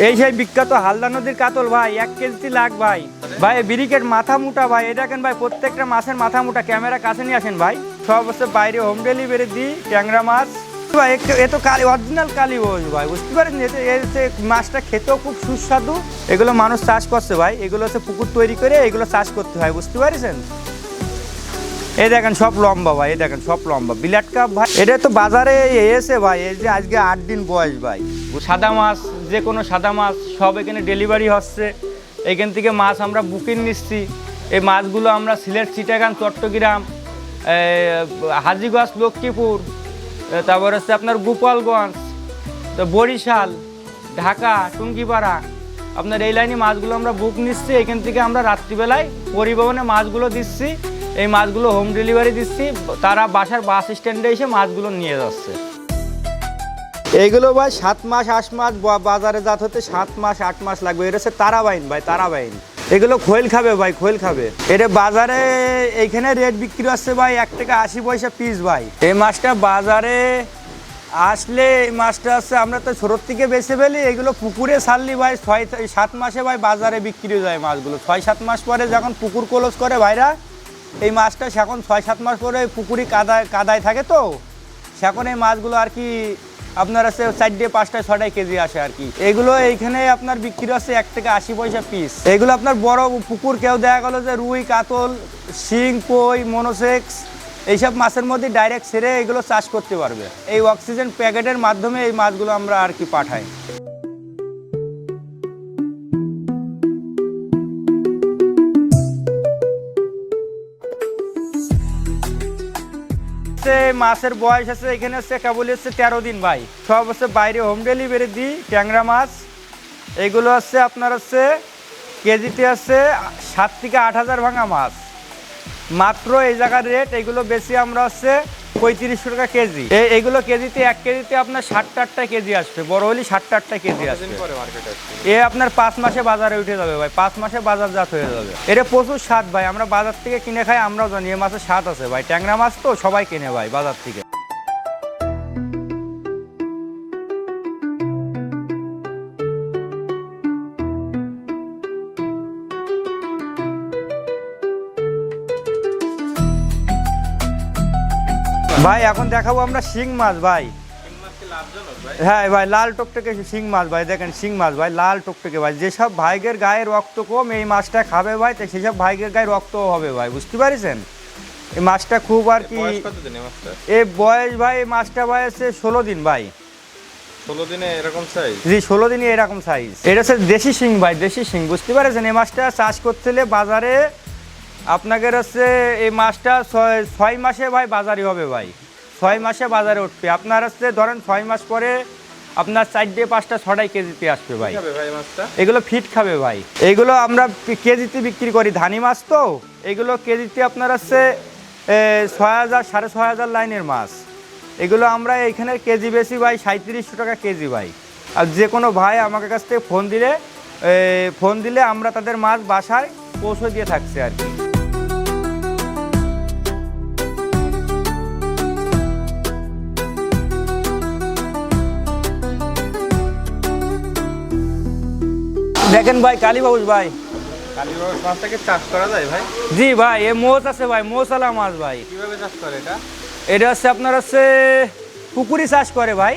এই সেই বিখ্যাত হালদা নদীর কাতল ভাই, এক কেজি লাখ ভাই। ভাই বিরিকেট মাথা মুটা ভাই। এটা কেন ভাই, প্রত্যেকটা মাছের মাথা মুটা। ক্যামেরা কাছে নিয়ে আসেন ভাই। সব হচ্ছে বাইরে হোম ডেলিভারি দিই, ট্যাংরা মাছ। ভাই, এ তো কালি অরিজিনাল কালি ভাই, বুঝতে পারেন এতে- মাছটা খেতেও খুব সুস্বাদু। এগুলো মানুষ চাষ করছে ভাই। এগুলো হচ্ছে পুকুর তৈরি করে এগুলো চাষ করতে হয়, বুঝতে পারছেন? এই দেখেন সব লম্বা ভাই, এই দেখেন সব লম্বা। বিরাট কাপ ভাই, এটা তো বাজারে এসে ভাই, এই যে আজকে আট দিন বয়স ভাই। সাদা মাছ, যে কোনো সাদা মাছ, সব এখানে ডেলিভারি হচ্ছে। এখান থেকে মাছ আমরা বুকিং নিচ্ছি। এই মাছগুলো আমরা সিলেট, চিটাগাং, চট্টগ্রাম হাজিগঞ্জ, লক্ষ্মীপুর তারপর হচ্ছে আপনার গোপালগঞ্জ, তো বরিশাল, ঢাকা, টুঙ্গিপাড়া আপনার এই লাইনে মাছগুলো আমরা বুক নিচ্ছি, এখান থেকে আমরা রাত্রিবেলায় পরিবহনে মাছগুলো দিচ্ছি, এই মাছগুলো হোম ডেলিভারি দিচ্ছি, তারা বাসার বাস স্ট্যান্ডে এসে মাছগুলো নিয়ে যাচ্ছে। এইগুলো ভাই সাত মাস, আট মাস বাজারে জাত হতে সাত মাস, আট মাস লাগবে। এটা হচ্ছে তারাবাইন ভাই, তারাবাইন। এগুলো খোল খাবে ভাই খোল খাবে। এটা বাজারে এইখানে রেট বিক্রি হচ্ছে ভাই এক টাকা আশি পয়সা পিস ভাই। এই মাছটা বাজারে আসলে এই মাছটা হচ্ছে, আমরা তো ছোটোর থেকে বেছে ফেলি, এগুলো পুকুরে ছাড়লি ভাই ছয় সাত মাসে ভাই বাজারে বিক্রি হয়ে যায় মাছগুলো। ছয় সাত মাস পরে যখন পুকুর ক্লোজ করে ভাইরা, এই মাছটা সেখন ছয় সাত মাস পরে পুকুরি কাদায় কাদায় থাকে তো সেখন এই মাছগুলো আর কি আপনার আছে চারটে, পাঁচটা ছটায় কেজি আসে আর কি। এগুলো এইখানে আপনার বিক্রি হচ্ছে এক থেকে আশি পয়সা পিস এগুলো আপনার বড় পুকুর, কেউ দেখা গেলো যে রুই, কাতল, শিং কই মনোসেক্স এইসব মাছের মধ্যে ডাইরেক্ট ছেড়ে এগুলো চাষ করতে পারবে। এই অক্সিজেন প্যাকেটের মাধ্যমে এই মাছগুলো আমরা আর কি পাঠাই। মাছের বয়স আছে, এখানে হচ্ছে কেবল হচ্ছে তেরো দিন ভাই। সব হচ্ছে বাইরে হোম ডেলিভারি দিই, ট্যাংরা মাছ। এইগুলো হচ্ছে আপনার হচ্ছে কেজিতে হচ্ছে সাত থেকে আট হাজার ভাঙা মাছ। মাত্র এই জায়গার রেট এগুলো বেশি আমরা হচ্ছে পঁয়ত্রিশশো টাকা কেজি। এই এইগুলো কেজিতে এক কেজিতে আপনার ষাট আটটা কেজি আসবে বড় হলে ষাট আটটা কেজি আসবে। এ আপনার পাঁচ মাসে বাজারে উঠে যাবে ভাই পাঁচ মাসে বাজারজাত হয়ে যাবে। এটা প্রচুর স্বাদ ভাই আমরা বাজার থেকে কিনে খাই আমরাও জানি এ মাছের স্বাদ আছে ভাই। ট্যাংরা মাছ তো সবাই কিনে ভাই বাজার থেকে। ভাই এখন দেখাবো আমরা শিং মাছ ভাই। হ্যাঁ ভাই লাল টকটকে শিং মাছ ভাই দেখেন শিং মাছ ভাই লাল টকটকে ভাই যেসব ভাইগের গায়ে রক্ত কম এই মাছটা খাবে ভাই তো সেসব ভাইগের গায়ে রক্ত হবে ভাই বুঝতে পারছেন? এই মাছটা খুব আর কি এই এই বয়স ভাই এই মাছটা বয়সে ষোলো দিন ভাই। ষোলো দিনে এরকম সাইজ জি ষোলো দিনই এরকম সাইজ এটা হচ্ছে দেশি শিং ভাই দেশি শিং বুঝতে পারছেন? এই মাছটা চাষ করতে হলে বাজারে আপনাকে হচ্ছে এই মাছটা ছয় ছয় মাসে ভাই বাজারে হবে ভাই। ছয় মাসে বাজারে উঠবে। আপনার হচ্ছে ধরেন ছয় মাস পরে আপনার চারটে পাঁচটা ছটাই কেজিতে আসবে ভাই। এগুলো ফিট খাবে ভাই। এগুলো আমরা কেজিতে বিক্রি করি। ধানি মাছ তো। এগুলো কেজিতে আপনার হচ্ছে ছয় হাজার সাড়ে ছয় হাজার লাইনের মাছ। এগুলো আমরা এইখানে কেজি বেশি ভাই সাঁত্রিশশো টাকা কেজি ভাই। আর যে কোনো ভাই আমাকে কাছ থেকে ফোন দিলে ফোন দিলে আমরা তাদের মাছ বাসায় পৌঁছে দিয়ে থাকছে আর কি। দেখেন ভাই কালীবাবুস ভাই। কালীবাস মাছটাকে চাষ করা যায় ভাই? জি ভাই এ মোচ আছে ভাই মোচালা মাছ ভাই। কীভাবে চাষ করে এটা? এটা হচ্ছে আপনার হচ্ছে পুকুরি চাষ করে ভাই।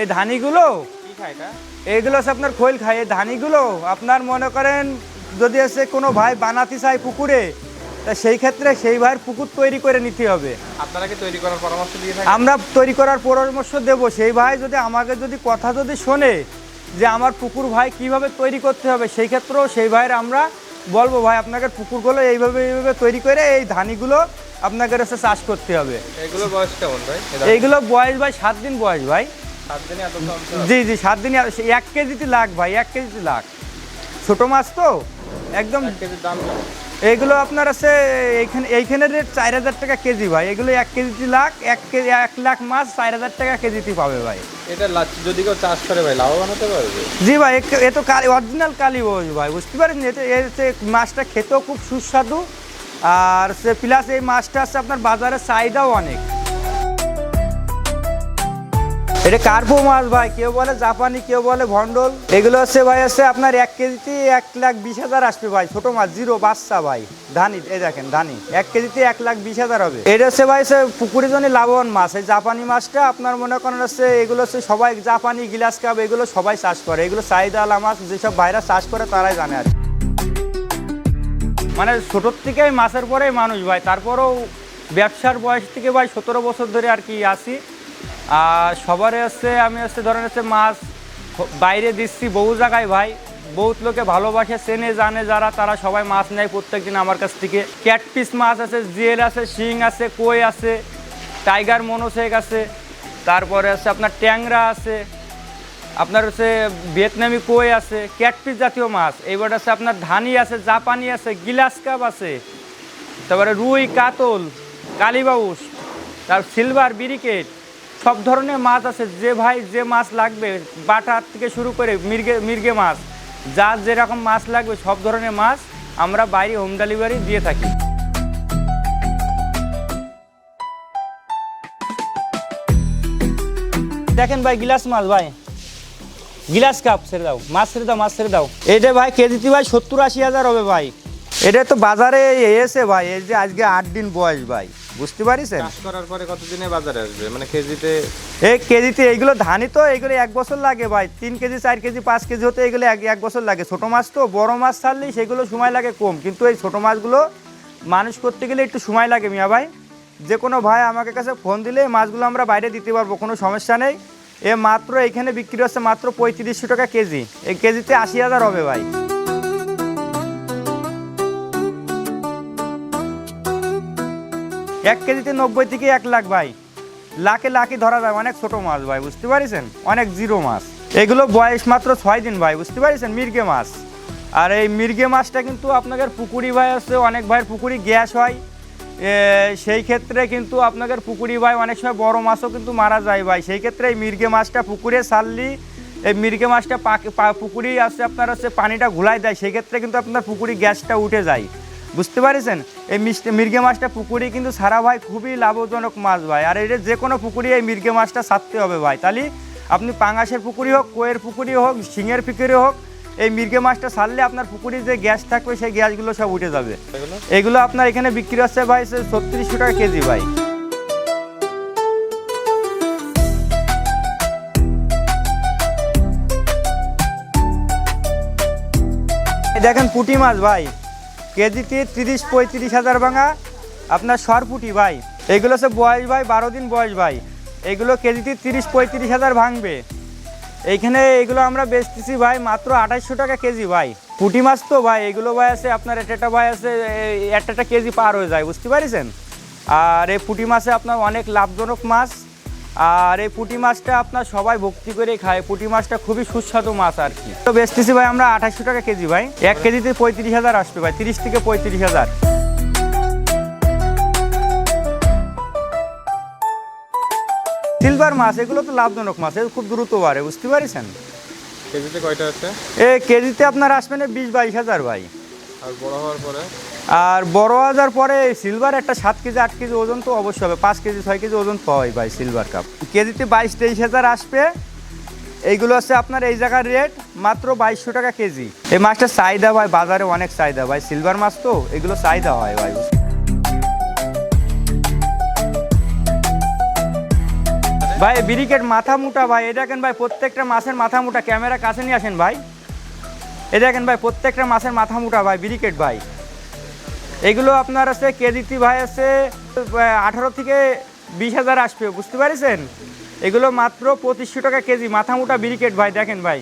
এই ধানিগুলো কি খায় এটা? এইগুলো হচ্ছে আপনার খোল খায়। এই ধানিগুলো আপনার মনে করেন যদি হচ্ছে কোনো ভাই বানাতে চায় পুকুরে তা সেই ক্ষেত্রে সেই ভাইয়ের পুকুর তৈরি করে নিতে হবে। আপনারা কি তৈরি করার পরামর্শ দিয়ে আমরা তৈরি করার পরামর্শ দেব। সেই ভাই যদি আমাকে যদি কথা যদি শোনে যে আমার পুকুর ভাই কীভাবে তৈরি করতে হবে সেই ক্ষেত্রেও সেই ভাইয়ের আমরা বলব ভাই আপনাকে পুকুরগুলো এইভাবে এইভাবে তৈরি করে এই ধানিগুলো আপনাকে হচ্ছে চাষ করতে হবে। এগুলো বয়স কেমন ভাই? এইগুলো বয়স ভাই সাত দিন বয়স ভাই? জি জি সাত দিনই এক কেজিতে লাখ ভাই এক কেজিতে লাখ। ছোটো মাছ তো? একদম। দাম? এইগুলো আপনার আছে এইখানে এইখানে রেট চার হাজার টাকা কেজি ভাই। এগুলো এক কেজিতে লাখ এক কেজি এক লাখ মাছ চার হাজার টাকা কেজিতে পাবে ভাই। এটা যদি কেউ চাষ করে ভাই লাভবান হতে পারবে? জি ভাই এ- তো কালি অরিজিনাল কালি ভাই বুঝতে পারেন এটা হচ্ছে মাছটা খেতেও খুব সুস্বাদু। আর সে প্লাস এই মাছটা আছে আপনার বাজারে চাহিদাও অনেক। এটা কার্পো মাছ ভাই, কেউ বলে জাপানি, কেউ বলে ভন্ডল এগুলো হচ্ছে ভাই, হচ্ছে আপনার এক কেজিতে এক লাখ বিশ হাজার আসবে ভাই, ছোট মাছ, জিরো বাচ্চা ভাই। ধানি, এই দেখেন ধানি, এক কেজিতে এক লাখ বিশ হাজার হবে। এটা হচ্ছে ভাই, হচ্ছে পুকুরের জন্য লাভবান মাছ, এই জাপানি মাছটা আপনার মনে করেন হচ্ছে এগুলো হচ্ছে সবাই জাপানি গিলাস কাপ, এগুলো সবাই চাষ করে। এগুলো চাহিদা আলা মাছ, যেসব ভাইরা চাষ করে তারাই জানে আর। মানে ছোটোর থেকেই মাছের পরেই মানুষ ভাই, তারপরেও ব্যবসার বয়স থেকে ভাই সতেরো বছর ধরে আর কি আসি আর সবারই হচ্ছে আমি হচ্ছে ধরেন হচ্ছে মাছ, বাইরে দিচ্ছি বহু জায়গায় ভাই। বহুত লোকে ভালোবাসে, চেনে, জানে যারা, তারা সবাই মাছ নেয় প্রত্যেকদিন আমার কাছ থেকে। ক্যাটপিস মাছ আছে, জিয়েল আছে, শিং আছে, কই আছে, টাইগার মনোসেক আছে, তারপরে আছে আপনার ট্যাংরা আছে, আপনার হচ্ছে ভিয়েতনামি কই আছে ক্যাটপিস জাতীয় মাছ, এইবার আছে আপনার ধানি আছে, জাপানি আছে, গিলাস কাপ আছে, তারপরে রুই, কাতল, কালীবাউস, তার সিলভার বিরিকেট সব ধরনের মাছ আছে। যে ভাই যে মাছ লাগবে বাটার থেকে শুরু করে মির্গে মির্গে মাছ যার যেরকম মাছ লাগবে সব ধরনের মাছ আমরা বাইরে হোম ডেলিভারি দিয়ে থাকি। দেখেন ভাই গিলাস মাছ ভাই। গিলাস কাপ ছেড়ে দাও মাছ ছেড়ে দাও মাছ ছেড়ে দাও। এটা ভাই কেজিতে ভাই সত্তর আশি হাজার হবে ভাই। এটা তো বাজারে এসে ভাই এই যে আজকে আট দিন বয়স ভাই। বুঝতে পারিছেন? চাষ করার পরে কতদিনে বাজারে আসবে? মানে কেজিতে এই কেজিতে এইগুলো ধানই তো এগুলো এক বছর লাগে ভাই। তিন কেজি চার কেজি পাঁচ কেজি হতে এগুলো এক এক বছর লাগে। ছোট মাছ তো বড় মাছ ছাড়লেই সেগুলো সময় লাগে কম। কিন্তু এই ছোট মাছগুলো মানুষ করতে গেলে একটু সময় লাগে মিয়া ভাই। যে কোনো ভাই আমাকে কাছে ফোন দিলে মাছগুলো আমরা বাইরে দিতে পারব কোনো সমস্যা নেই। এ মাত্র এখানে বিক্রি হচ্ছে মাত্র পঁয়ত্রিশশো টাকা কেজি। এই কেজিতে আশি হাজার হবে ভাই। এক কেজিতে নব্বই থেকে এক লাখ ভাই। লাখে লাখে ধরা যায়, অনেক ছোট মাছ ভাই, বুঝতে পারিছেন? অনেক জিরো মাছ। এগুলো বয়স মাত্র ছয় দিন ভাই, বুঝতে পারিছেন? মির্গে মাছ। আর এই মির্গে মাছটা কিন্তু আপনাদের পুকুরি ভাই আছে, অনেক ভাইয়ের পুকুরি গ্যাস হয়। সেই ক্ষেত্রে কিন্তু আপনাদের পুকুরি ভাই অনেক সময় বড় মাছও কিন্তু মারা যায় ভাই। সেই ক্ষেত্রে এই মির্গে মাছটা পুকুরে ছাড়লি, এই মির্গে মাছটা পাকে- পুকুরি আছে, আপনার হচ্ছে পানিটা ঘুলাই দেয়। সেই ক্ষেত্রে কিন্তু আপনার পুকুরি গ্যাসটা উঠে যায়। বুঝতে পারিছেন? এই মিষ্টি মির্গে মাছটা পুকুরি কিন্তু সারা ভাই খুবই লাভজনক মাছ ভাই। আর এটা যে কোনো পুকুরি এই মির্গে মাছটা ছাড়তে হবে ভাই। তাহলে আপনি পাঙাশের পুকুরি হোক কোয়ের পুকুরি হোক শিঙের পুকুরি হোক এই মির্গে মাছটা ছাড়লে আপনার পুকুরি যে গ্যাস থাকবে সেই গ্যাসগুলো সব উঠে যাবে। এগুলো? আপনার এখানে বিক্রি হচ্ছে ভাই ছত্রিশশো টাকা কেজি ভাই। দেখেন পুঁটি মাছ ভাই। কেজিতে তিরিশ, পঁয়ত্রিশ হাজার ভাঙা আপনার সর পুঁটি ভাই। এগুলো হচ্ছে বয়স ভাই, বারো দিন বয়স ভাই। এগুলো কেজিতে তিরিশ, পঁয়ত্রিশ হাজার ভাঙবে। এইখানে এগুলো আমরা বেচতেছি ভাই মাত্র আঠাইশশো টাকা কেজি ভাই। পুঁটি মাছ তো ভাই, এগুলো ভাই আছে আপনার একটা ভাই আছে একটা কেজি পার হয়ে যায়, বুঝতে পারিছেন? আর এই পুঁটি মাছে আপনার অনেক লাভজনক মাছ। আর এই পুঁটি মাছটা আপনার সবাই ভক্তি করে খায়। পুঁটি মাছটা খুবই সুস্বাদু মাছ আর কি। তো বেচতেছি ভাই আমরা আঠাশশো টাকা কেজি ভাই। এক কেজিতে পঁয়ত্রিশ হাজার আসবে ভাই। তিরিশ থেকে পঁয়ত্রিশ হাজার। সিলভার মাছ এগুলো তো লাভজনক মাছ। খুব দ্রুত বাড়ে বুঝতে পারিছেন? কেজিতে কয়টা আছে? এ কেজিতে আপনার আসবেন বিশ বাইশ হাজার ভাই। আর বড় হওয়ার পরে? আর বড় হাজার পরে সিলভার একটা সাত কেজি, আট কেজি ওজন তো অবশ্যই হবে। পাঁচ কেজি, ছয় কেজি ওজন পাওয়াই ভাই সিলভার কাপ কেজিতে বাইশ, তেইশ হাজার আসবে। এইগুলো হচ্ছে আপনার এই জায়গার রেট মাত্র বাইশশো টাকা কেজি। এই মাছটা চাহিদা ভাই, বাজারে অনেক চাহিদা ভাই। সিলভার মাছ তো, এগুলো চাহিদা হয় ভাই। ভাই বিরিকেট মাথা মোটা ভাই। এটা দেখেন ভাই, প্রত্যেকটা মাছের মাথা মোটা। ক্যামেরা কাছে নিয়ে আসেন ভাই। এটা দেখেন ভাই, প্রত্যেকটা মাছের মাথা মোটা ভাই বিরিকেট ভাই। এগুলো আপনার আছে কেজিতে ভাই আছে আঠারো থেকে বিশ হাজার আসবে বুঝতে পারিছেন? এগুলো মাত্র পঁচিশশো টাকা কেজি মাথা মোটা বিরিকেট ভাই দেখেন ভাই।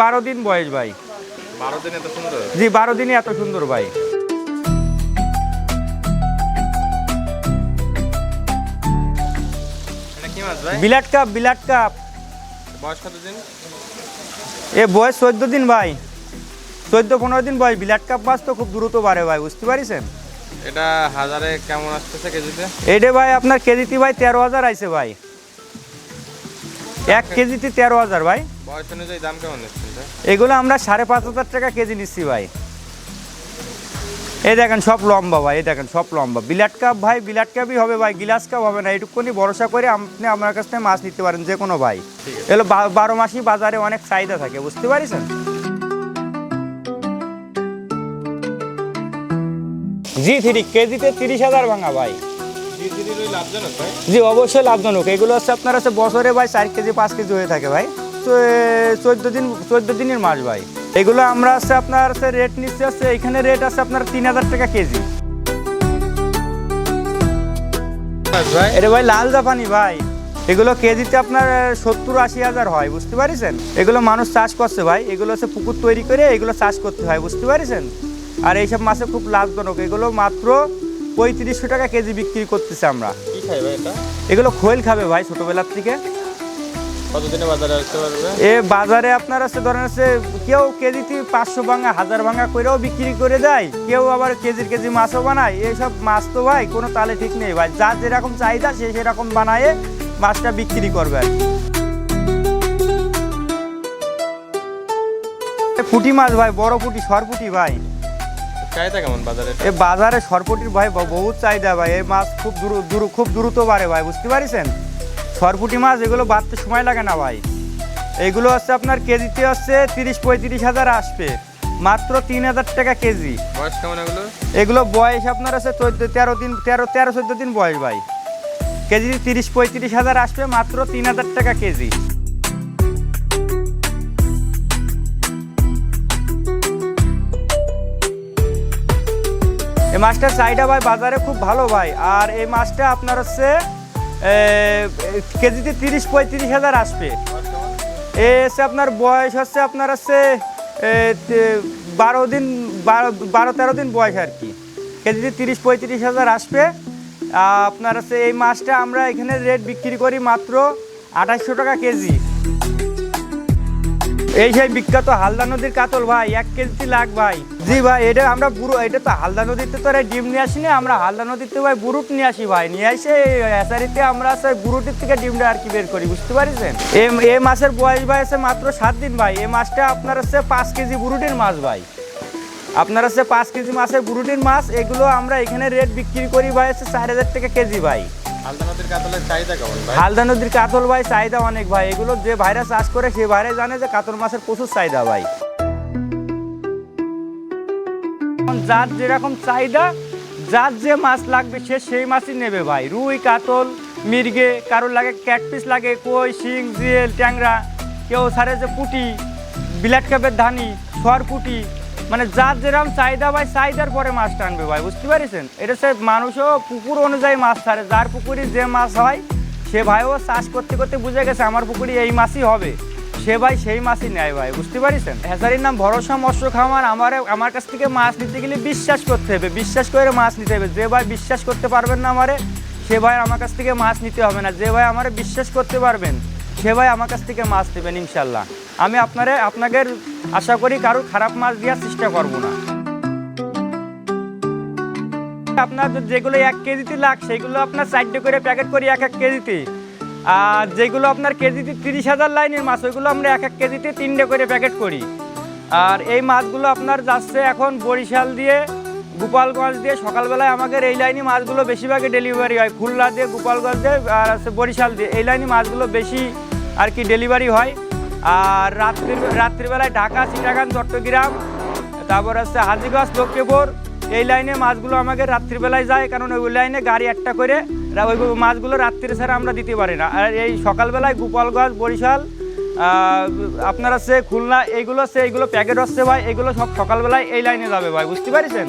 বারো দিন বয়স ভাই। দিন জি বারো দিনই এত সুন্দর ভাই। বিলাট কাপ বিলাট কাপ। বয়স কতদিন এ বয়স চোদ্দ দিন ভাই। চোদ্দ পনেরো দিন বয়স বিলাট কাপ মাছ তো খুব দ্রুত বাড়ে ভাই বুঝতে পারিছেন? এটা হাজারে কেমন আসতেছে কেজিতে? এইটা ভাই আপনার কেজিতে ভাই তেরো হাজার আইছে ভাই। এক কেজিতে তেরো হাজার ভাই। বয়স অনুযায়ী দাম কেমন এটা? এগুলো আমরা সাড়ে পাঁচ হাজার টাকা কেজি নিচ্ছি ভাই। এই দেখেন সব লম্বা ভাই এই দেখেন সব লম্বা। বিলাট কাপ ভাই বিলাট কাপই হবে ভাই গিলাস কাপ হবে না এটুকুনি ভরসা করে আপনি আমার কাছ থেকে মাছ নিতে পারেন যে কোনো ভাই এগুলো বারো মাসই বাজারে অনেক চাহিদা থাকে বুঝতে পারিছেন? জি থ্রি কেজিতে তিরিশ হাজার ভাঙা ভাই। জি অবশ্যই লাভজনক। এগুলো হচ্ছে আপনার হচ্ছে বছরে ভাই চার কেজি পাঁচ কেজি হয়ে থাকে ভাই। চোদ্দ দিন চোদ্দ দিনের মাছ ভাই। এগুলো আমরা হচ্ছে আপনার হচ্ছে রেট নিচ্ছে হচ্ছে এখানে রেট আছে আপনার তিন হাজার টাকা কেজি। ভাই? এটা ভাই লাল জাপানি ভাই। এগুলো কেজিতে আপনার সত্তর আশি হাজার হয় বুঝতে পারিছেন? এগুলো মানুষ চাষ করছে ভাই। এগুলো হচ্ছে পুকুর তৈরি করে এগুলো চাষ করতে হয় বুঝতে পারিছেন? আর এইসব মাছে খুব লাভজনক। এগুলো মাত্র পঁয়ত্রিশশো টাকা কেজি বিক্রি করতেছে আমরা। এগুলো খোল খাবে ভাই ছোটোবেলার থেকে। কতদিনে বাজারে আসতে পারবে? এ বাজারে আপনার আছে ধরেন আছে কেউ কেজিতে পাঁচশো ভাঙা হাজার ভাঙা করেও বিক্রি করে দেয়। কেউ আবার কেজির কেজি মাছও বানায়। এইসব মাছ তো ভাই কোনো তালে ঠিক নেই ভাই। যার যেরকম চাহিদা সে সেরকম বানায় মাছটা বিক্রি করবে আর পুঁটি মাছ ভাই বড় পুঁটি সরপুটি ভাই। চাহিদা কেমন বাজারে? এ বাজারে সরপুটির ভাই বহুত চাহিদা ভাই। এই মাছ খুব দ্রু দ্রু খুব দ্রুত বাড়ে ভাই বুঝতে পারিছেন? সরপুটি মাছ এগুলো বাড়তে সময় লাগে না ভাই। এগুলো হচ্ছে আপনার কেজিতে হচ্ছে তিরিশ পঁয়ত্রিশ হাজার আসবে। মাত্র তিন হাজার টাকা কেজি। বয়স কেমন এগুলো? এগুলো বয়স আপনার আছে চোদ্দ তেরো দিন তেরো তেরো চোদ্দ দিন বয়স ভাই। কেজি তিরিশ পঁয়ত্রিশ হাজার আসবে মাত্র তিন হাজার টাকা কেজি। এই মাছটার চাহিদা ভাই বাজারে খুব ভালো ভাই। আর এই মাছটা আপনার হচ্ছে কেজিতে তিরিশ, পঁয়ত্রিশ হাজার আসবে। এ হচ্ছে আপনার বয়স হচ্ছে আপনার হচ্ছে বারো দিন, বারো বারো, তেরো দিন বয়স আর কি। কেজিতে তিরিশ, পঁয়ত্রিশ হাজার আসবে। আপনার হচ্ছে এই মাছটা আমরা এখানে রেট বিক্রি করি মাত্র আঠাশশো টাকা কেজি। এই সেই বিখ্যাত হালদা নদীর কাতল ভাই, এক কেজি লাখ ভাই। জি ভাই, এটা আমরা বুড়ো, এটা তো হালদা নদীতে তো ডিম নিয়ে আসি না আমরা হালদা নদীতে ভাই বুরুট নিয়ে আসি ভাই। নিয়ে এসে হ্যাচারিতে আমরা সেই বুরুটির থেকে ডিমটা আর কি বের করি, বুঝতে পারছেন? এ মাছের বয়স ভাই আছে মাত্র সাত দিন ভাই, এ মাছটা আপনার হচ্ছে পাঁচ কেজি বুরুটির মাছ ভাই। আপনার হচ্ছে পাঁচ কেজি মাছের বুরুটির মাছ, এগুলো আমরা এখানে রেট বিক্রি করি ভাই হচ্ছে চার হাজার টাকা কেজি ভাই। হালদা নদীর কাতল ভাই, চাহিদা অনেক ভাই। এগুলো যে ভাইরা চাষ করে, সে ভাইরা জানে যে কাতল মাছের প্রচুর চাহিদা ভাই। যার যেরকম চাহিদা, যার যে মাছ লাগবে, সে সেই মাছই নেবে ভাই। রুই, কাতল, মির্গে, কারোর লাগে ক্যাটপিস লাগে, কই, শিং, জিয়েল, ট্যাংরা, কেউ সারে যে পুটি বিলাট কাপের ধানি সর পুটি মানে যার যেরকম চাহিদা ভাই, চাহিদার পরে মাছ টানবে ভাই, বুঝতে পারিছেন? এটা সে মানুষও পুকুর অনুযায়ী মাছ ছাড়ে, যার পুকুরে যে মাছ হয়, সে ভাইও চাষ করতে করতে বুঝে গেছে আমার পুকুরে এই মাছই হবে। সে ভাই সেই মাছই নেয় ভাই, বুঝতে পারিছেন? হ্যাচারির নাম ভরসা মৎস্য খামার, আমার আমার কাছ থেকে মাছ নিতে গেলে বিশ্বাস করতে হবে, বিশ্বাস করে মাছ নিতে হবে। যে ভাই বিশ্বাস করতে পারবেন না আমারে, সে ভাই আমার কাছ থেকে মাছ নিতে হবে না। যে ভাই আমারে বিশ্বাস করতে পারবেন, সে ভাই আমার কাছ থেকে মাছ নেবেন ইনশাল্লাহ। আমি আপনারে, আপনাদের আশা করি কারও খারাপ মাছ দেওয়ার চেষ্টা করব না। আপনার যেগুলো এক কেজিতে লাখ, সেগুলো আপনার চারটে করে প্যাকেট করি এক এক কেজিতে। আর যেগুলো আপনার কেজিতে তিরিশ হাজার লাইনের মাছ ওইগুলো আমরা এক এক কেজিতে তিনটে করে প্যাকেট করি। আর এই মাছগুলো আপনার যাচ্ছে এখন বরিশাল দিয়ে, গোপালগঞ্জ দিয়ে। সকালবেলায় আমাদের এই লাইনে মাছগুলো বেশিরভাগই ডেলিভারি হয়। খুলনা দিয়ে, গোপালগঞ্জ দিয়ে, আর আছে বরিশাল দিয়ে। এই লাইনে মাছগুলো বেশি আর কি ডেলিভারি হয়। আর রাত্রি রাত্রিবেলায় ঢাকা, চিটাগাং, চট্টগ্রাম, তারপর হচ্ছে হাজিগঞ্জ, লক্ষ্মীপুর, এই লাইনে মাছগুলো আমাকে রাত্রিবেলায় যায়, কারণ ওই লাইনে গাড়ি একটা করে ওই মাছগুলো রাত্রি ছাড়া আমরা দিতে পারি না। আর এই সকালবেলায় গোপালগঞ্জ, বরিশাল আপনার হচ্ছে খুলনা, এইগুলো হচ্ছে, এইগুলো প্যাকেট হচ্ছে ভাই, এগুলো সব সকালবেলায় এই লাইনে যাবে ভাই, বুঝতে পারছেন?